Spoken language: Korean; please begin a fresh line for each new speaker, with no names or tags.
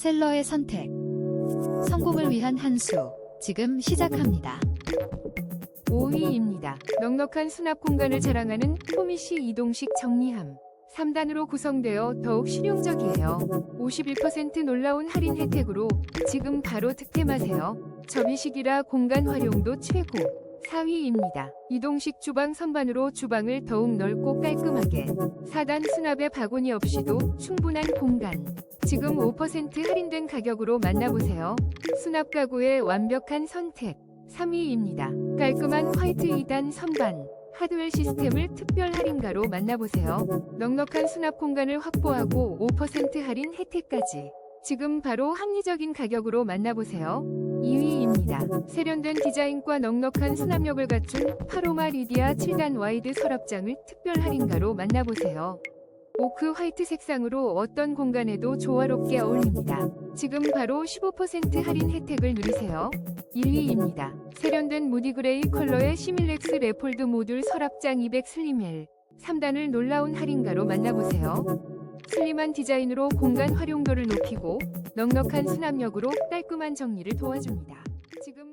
셀러의 선택. 성공을 위한 한 수. 지금 시작합니다.
5위입니다. 넉넉한 수납 공간을 자랑하는 포미시 이동식 정리함. 3단으로 구성되어 더욱 실용적이에요. 51% 놀라운 할인 혜택으로 지금 바로 득템하세요. 접이식이라 공간 활용도 최고. 4위입니다. 이동식 주방 선반으로 주방을 더욱 넓고 깔끔하게. 4단 수납에 바구니 없이도 충분한 공간. 지금 5% 할인된 가격으로 만나보세요. 수납 가구의 완벽한 선택. 3위입니다. 깔끔한 화이트 2단 선반. 하드웰 시스템을 특별 할인가로 만나보세요. 넉넉한 수납 공간을 확보하고 5% 할인 혜택까지. 지금 바로 합리적인 가격으로 만나보세요. 2위입니다. 세련된 디자인과 넉넉한 수납력을 갖춘 파로마 리디아 7단 와이드 서랍장을 특별 할인가로 만나보세요. 오크 화이트 색상으로 어떤 공간에도 조화롭게 어울립니다. 지금 바로 15% 할인 혜택을 누리세요. 1위입니다. 세련된 무디그레이 컬러의 시밀렉스 레폴드 모듈 서랍장 200 슬림엘 3단을 놀라운 할인가로 만나보세요. 슬림한 디자인으로 공간 활용도를 높이고 넉넉한 수납력으로 깔끔한 정리를 도와줍니다. 지금